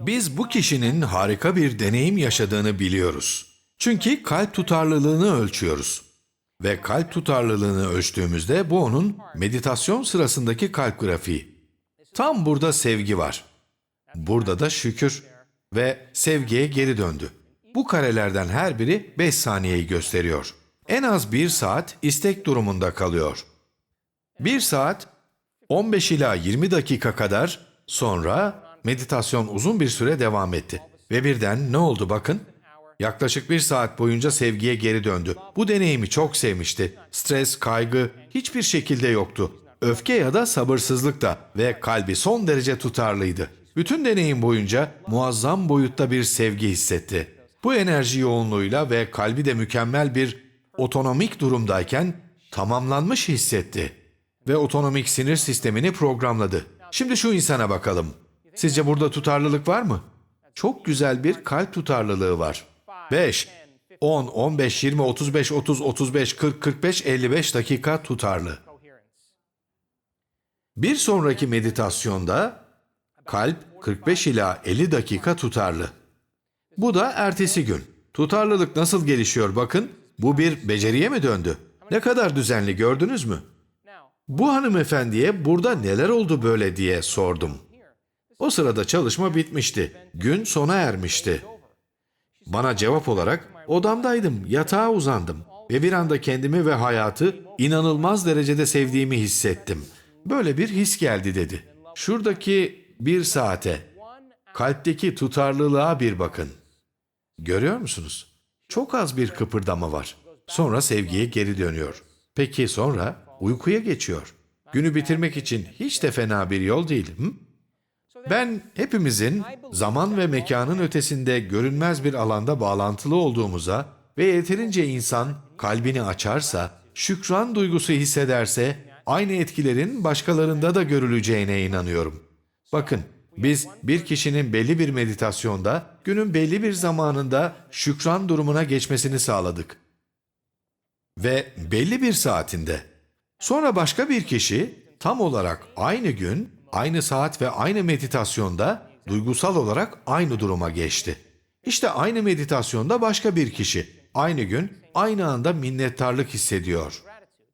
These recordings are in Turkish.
Biz bu kişinin harika bir deneyim yaşadığını biliyoruz. Çünkü kalp tutarlılığını ölçüyoruz. Ve kalp tutarlılığını ölçtüğümüzde bu onun meditasyon sırasındaki kalp grafiği. Tam burada sevgi var. Burada da şükür ve sevgiye geri döndü. Bu karelerden her biri 5 saniyeyi gösteriyor. En az 1 saat istek durumunda kalıyor. 1 saat 15 ila 20 dakika kadar sonra meditasyon uzun bir süre devam etti. Ve birden ne oldu bakın? Yaklaşık bir saat boyunca sevgiye geri döndü. Bu deneyimi çok sevmişti. Stres, kaygı hiçbir şekilde yoktu. Öfke ya da sabırsızlık da ve kalbi son derece tutarlıydı. Bütün deneyim boyunca muazzam boyutta bir sevgi hissetti. Bu enerji yoğunluğuyla ve kalbi de mükemmel bir otonomik durumdayken tamamlanmış hissetti ve otonomik sinir sistemini programladı. Şimdi şu insana bakalım. Sizce burada tutarlılık var mı? Çok güzel bir kalp tutarlılığı var. 5, 10, 15, 20, 35, 30, 35, 40, 45, 55 dakika tutarlı. Bir sonraki meditasyonda kalp 45 ila 50 dakika tutarlı. Bu da ertesi gün. Tutarlılık nasıl gelişiyor bakın. Bu bir beceriye mi döndü? Ne kadar düzenli gördünüz mü? Bu hanımefendiye burada neler oldu böyle diye sordum. O sırada çalışma bitmişti. Gün sona ermişti. Bana cevap olarak odamdaydım, yatağa uzandım ve bir anda kendimi ve hayatı inanılmaz derecede sevdiğimi hissettim. Böyle bir his geldi dedi. Şuradaki bir saate, kalpteki tutarlılığa bir bakın. Görüyor musunuz? Çok az bir kıpırdama var. Sonra sevgiye geri dönüyor. Peki sonra uykuya geçiyor. Günü bitirmek için hiç de fena bir yol değil. Hı? Ben hepimizin zaman ve mekanın ötesinde görünmez bir alanda bağlantılı olduğumuza ve yeterince insan kalbini açarsa, şükran duygusu hissederse aynı etkilerin başkalarında da görüleceğine inanıyorum. Bakın, biz bir kişinin belli bir meditasyonda günün belli bir zamanında şükran durumuna geçmesini sağladık. Ve belli bir saatinde. Sonra başka bir kişi tam olarak aynı gün, aynı saat ve aynı meditasyonda duygusal olarak aynı duruma geçti. İşte aynı meditasyonda başka bir kişi aynı gün, aynı anda minnettarlık hissediyor.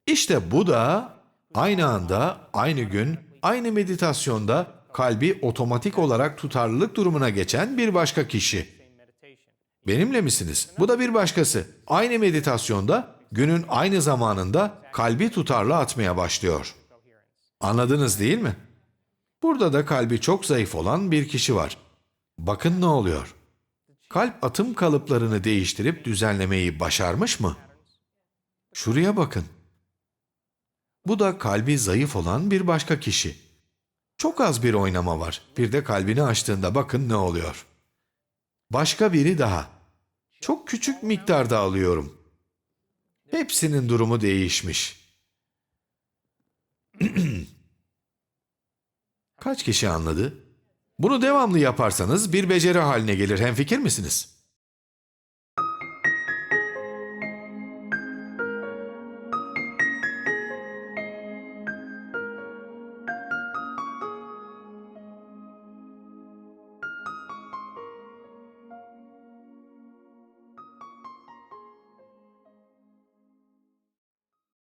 İşte bu da aynı anda, aynı gün, aynı meditasyonda kalbi otomatik olarak tutarlılık durumuna geçen bir başka kişi. Benimle misiniz? Bu da bir başkası. Aynı meditasyonda günün aynı zamanında kalbi tutarlı atmaya başlıyor. Anladınız değil mi? Burada da kalbi çok zayıf olan bir kişi var. Bakın ne oluyor. Kalp atım kalıplarını değiştirip düzenlemeyi başarmış mı? Şuraya bakın. Bu da kalbi zayıf olan bir başka kişi. Çok az bir oynama var. Bir de kalbini açtığında bakın ne oluyor. Başka biri daha. Çok küçük miktarda alıyorum. Hepsinin durumu değişmiş. Kaç kişi anladı? Bunu devamlı yaparsanız bir beceri haline gelir. Hemfikir misiniz?